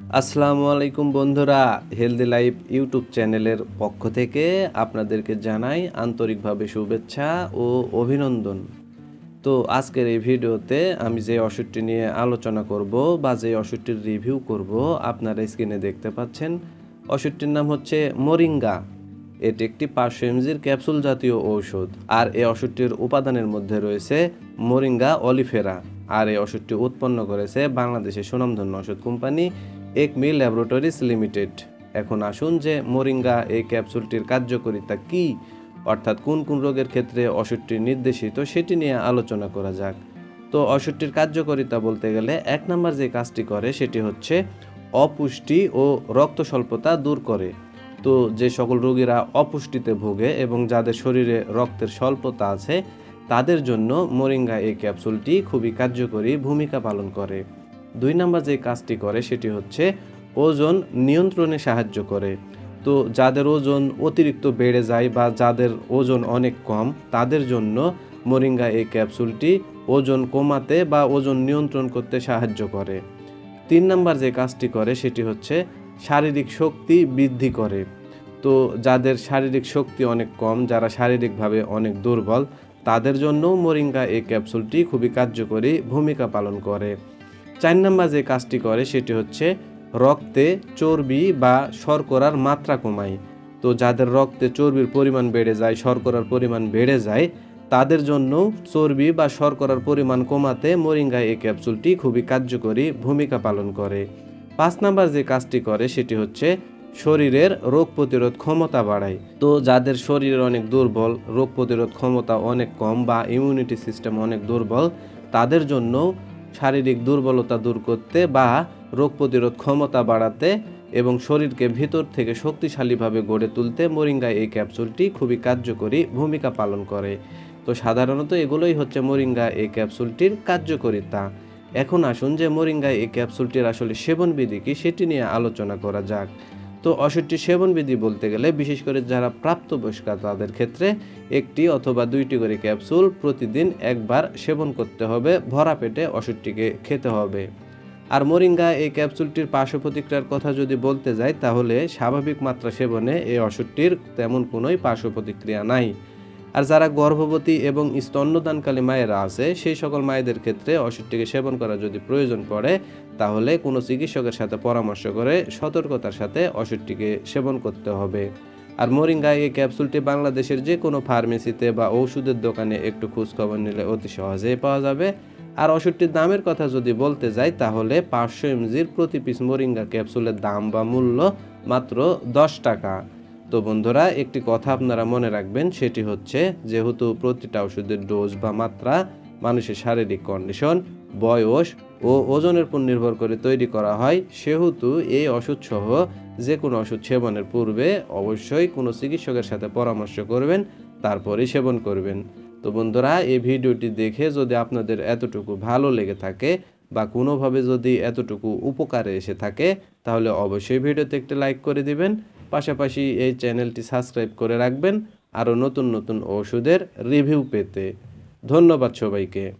আসসালামু আলাইকুম বন্ধুরা হেলদি লাইফ ইউটিউব চ্যানেলের পক্ষ থেকে আপনাদেরকে জানাই আন্তরিকভাবে শুভেচ্ছা ও অভিনন্দন। তো আজকের এই ভিডিওতে আমি যে ওষুধটি নিয়ে আলোচনা করব বা যে ওষুধটির রিভিউ করব, আপনারা স্ক্রিনে দেখতে পাচ্ছেন, ওষুধটির নাম হচ্ছে মোরিঙ্গা। এটি একটি পাঁচশো এমজির ক্যাপসুল জাতীয় ঔষধ, আর এই ওষুধটির উপাদানের মধ্যে রয়েছে মোরিঙ্গা অলিফেরা, আর এই ওষুধটি উৎপন্ন করেছে বাংলাদেশের সুনামধন্য ওষুধ কোম্পানি একমি ল্যাবরেটরিজ লিমিটেড। এখন আসুন যে মোরিঙ্গা এই ক্যাপসুলটির কার্যকারিতা কি, অর্থাৎ কোন কোন রোগের ক্ষেত্রে ওষুধটি নির্দেশিত সেটি নিয়ে আলোচনা করা যাক। তো ওষুধটির কার্যকারিতা বলতে গেলে এক নম্বর যে কাজটি করে সেটি হচ্ছে অপুষ্টি ও রক্ত স্বল্পতা দূর করে। তো যে সকল রোগীরা অপুষ্টিতে ভোগে এবং যাদের শরীরে রক্তের স্বল্পতা আছে, তাদের জন্য মোরিঙ্গা এই ক্যাপসুলটি খুবই কার্যকরী ভূমিকা পালন করে। দুই নাম্বার যে কাজটি করে সেটি হচ্ছে ওজন নিয়ন্ত্রণে সাহায্য করে। তো যাদের ওজন অতিরিক্ত বেড়ে যায় বা যাদের ওজন অনেক কম, তাদের জন্য মোরিঙ্গা এই ক্যাপসুলটি ওজন কমাতে বা ওজন নিয়ন্ত্রণ করতে সাহায্য করে। তিন নাম্বার যে কাজটি করে সেটি হচ্ছে শারীরিক শক্তি বৃদ্ধি করে। তো যাদের শারীরিক শক্তি অনেক কম, যারা শারীরিকভাবে অনেক দুর্বল, তাদের জন্য মোরিঙ্গা এই ক্যাপসুলটি খুবই কার্যকরী ভূমিকা পালন করে। চার নাম্বার যে কাজটি করে সেটি হচ্ছে রক্তে চর্বি বা শর্করার মাত্রা কমায়। তো যাদের রক্তে চর্বির পরিমাণ বেড়ে যায়, শর্করার পরিমাণ বেড়ে যায়, তাদের জন্য চর্বি বা শর্করার পরিমাণ কমাতে মোরিঙ্গা এই ক্যাপসুলটি খুবই কার্যকরী ভূমিকা পালন করে। পাঁচ নাম্বার যে কাজটি করে সেটি হচ্ছে শরীরের রোগ প্রতিরোধ ক্ষমতা বাড়ায়। তো যাদের শরীরের অনেক দুর্বল, রোগ প্রতিরোধ ক্ষমতা অনেক কম বা ইমিউনিটি সিস্টেম অনেক দুর্বল, তাদের জন্য শারীরিক দুর্বলতা দূর করতে বা রোগ প্রতিরোধ ক্ষমতা বাড়াতে এবং শরীরকে ভিতর থেকে শক্তিশালীভাবে গড়ে তুলতে মোরিঙ্গা এই ক্যাপসুলটি খুবই কার্যকরী ভূমিকা পালন করে। তো সাধারণত এগুলোই হচ্ছে মোরিঙ্গা এই ক্যাপসুলটির কার্যকারিতা। এখন আসুন যে মোরিঙ্গা এই ক্যাপসুলটির আসলে সেবনবিধি কি সেটি নিয়ে আলোচনা করা যাক। তো ওষুধটি সেবনবিধি বলতে গেলে বিশেষ করে যারা প্রাপ্তবয়স্ক তাদের ক্ষেত্রে একটি অথবা দুইটি করে ক্যাপসুল প্রতিদিন একবার সেবন করতে হবে, ভরা পেটে ওষুধটিকে খেতে হবে। আর মোরিঙ্গা এই ক্যাপসুলটির পার্শ্ব প্রতিক্রিয়ার কথা যদি বলতে যাই, তাহলে স্বাভাবিক মাত্রা সেবনে এই ওষুধটির তেমন কোনোই পার্শ্ব প্রতিক্রিয়া নাই। আর যারা গর্ভবতী এবং স্তন্যদানকালী মায়েরা আছে, সেই সকল মায়েদের ক্ষেত্রে ওষুধটিকে সেবন করা যদি প্রয়োজন পড়ে, তাহলে কোনো চিকিৎসকের সাথে পরামর্শ করে সতর্কতার সাথে ওষুধটিকে সেবন করতে হবে। আর মোরিঙ্গা এই ক্যাপসুলটি বাংলাদেশের যে কোনো ফার্মেসিতে বা ঔষধের দোকানে একটু খোঁজখবর নিলে অতি সহজেই পাওয়া যাবে। আর ওষুধটির দামের কথা যদি বলতে যাই, তাহলে পাঁচশো এমজির প্রতি পিস মোরিঙ্গা ক্যাপসুলের দাম বা মূল্য মাত্র দশ টাকা। তো বন্ধুরা, একটি কথা আপনারা মনে রাখবেন, সেটি হচ্ছে যেহেতু প্রতিটা ওষুধের ডোজ বা মাত্রা মানুষের শারীরিক কন্ডিশন বয়স ও ওজনের উপর নির্ভর করে তৈরি করা হয়, সেহেতু এই ওষুধ সহ যে কোনো ওষুধ সেবনের পূর্বে অবশ্যই কোনো চিকিৎসকের সাথে পরামর্শ করবেন, তারপরেই সেবন করবেন। তো বন্ধুরা, এই ভিডিওটি দেখে যদি আপনাদের এতটুকু ভালো লেগে থাকে বা কোনোভাবে যদি এতটুকু উপকারে এসে থাকে, তাহলে অবশ্যই ভিডিওতে একটি লাইক করে দিবেন। পাশাপাশি এই চ্যানেলটি সাবস্ক্রাইব করে রাখবেন। আরও নতুন নতুন ওষুধের রিভিউ পেতে। ধন্যবাদ সবাইকে।